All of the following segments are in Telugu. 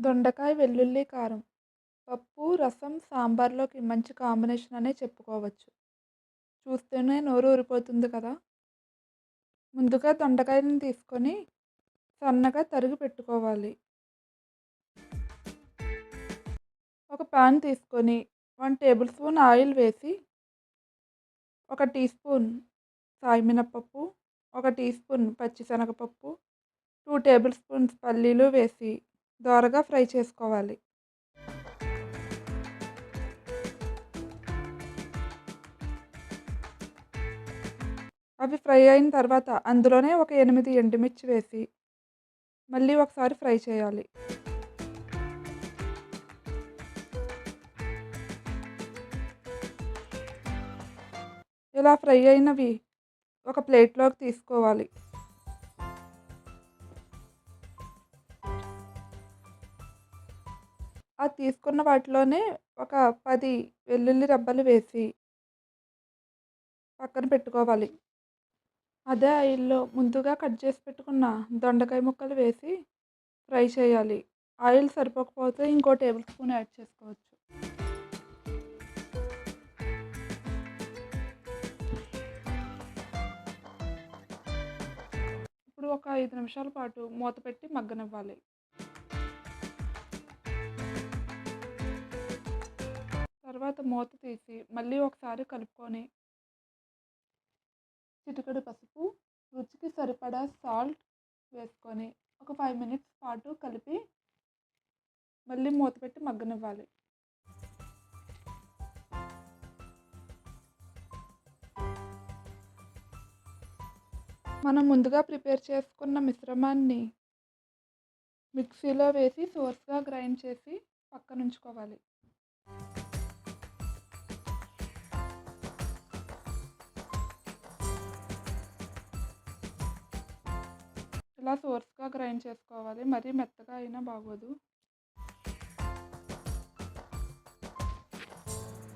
దొండకాయ వెల్లుల్లి కారం పప్పు రసం సాంబార్లోకి మంచి కాంబినేషన్ అనే చెప్పుకోవచ్చు. చూస్తేనే నోరు ఊరిపోతుంది కదా? ముందుగా దొండకాయలను తీసుకొని సన్నగా తరిగి పెట్టుకోవాలి. ఒక ప్యాన్ తీసుకొని వన్ టేబుల్ స్పూన్ ఆయిల్ వేసి ఒక టీ స్పూన్ సాయి ఒక టీ స్పూన్ పచ్చిశనగపప్పు టూ టేబుల్ స్పూన్స్ పల్లీలు వేసి దోరగా ఫ్రై చేసుకోవాలి. అవి ఫ్రై అయిన తర్వాత అందులోనే ఒక ఎనిమిది ఎండుమిర్చి వేసి మళ్ళీ ఒకసారి ఫ్రై చేయాలి. ఇలా ఫ్రై అయినవి ఒక ప్లేట్లోకి తీసుకోవాలి. ఆ తీసుకున్న వాటిలోనే ఒక పది వెల్లుల్లి రబ్బలు వేసి పక్కన పెట్టుకోవాలి. అదే ఆయిల్లో ముందుగా కట్ చేసి పెట్టుకున్న దొండకాయ ముక్కలు వేసి ఫ్రై చేయాలి. ఆయిల్ సరిపోకపోతే ఇంకో టేబుల్ స్పూన్ యాడ్ చేసుకోవచ్చు. ఇప్పుడు ఒక ఐదు నిమిషాల పాటు మూత పెట్టి మగ్గనివ్వాలి. తర్వాత మూత తీసి మళ్ళీ ఒకసారి కలుపుకొని చిటికెడు పసుపు రుచికి సరిపడా సాల్ట్ వేసుకొని ఒక ఫైవ్ మినిట్స్ పాటు కలిపి మళ్ళీ మూత పెట్టి మగ్గనివ్వాలి. మనం ముందుగా ప్రిపేర్ చేసుకున్న మిశ్రమాన్ని మిక్సీలో వేసి సోర్స్గా గ్రైండ్ చేసి పక్కన ఇలా సోర్స్గా గ్రైండ్ చేసుకోవాలి. మరీ మెత్తగా అయినా బాగోదు.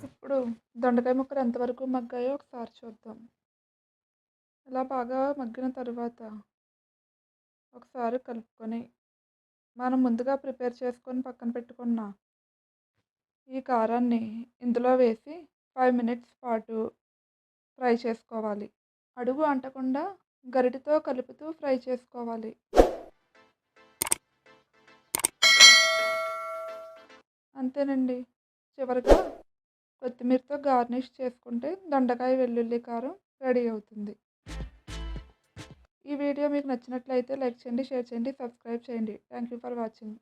ఇప్పుడు దొండకాయ ముక్కలు ఎంతవరకు మగ్గాయో ఒకసారి చూద్దాం. ఇలా బాగా మగ్గిన తర్వాత ఒకసారి కలుపుకొని మనం ముందుగా ప్రిపేర్ చేసుకొని పక్కన పెట్టుకున్న ఈ కారాన్ని ఇందులో వేసి ఫైవ్ మినిట్స్ పాటు ఫ్రై చేసుకోవాలి. అడుగు అంటకుండా గరిటతో కలుపుతూ ఫ్రై చేసుకోవాలి. అంతేనండి. చివరిగా కొత్తిమీరతో గార్నిష్ చేసుకుంటే దొండకాయ వెల్లుల్లి కారం రెడీ అవుతుంది. ఈ వీడియో మీకు నచ్చినట్లయితే లైక్ చేయండి షేర్ చేయండి సబ్స్క్రైబ్ చేయండి. Thank you for watching.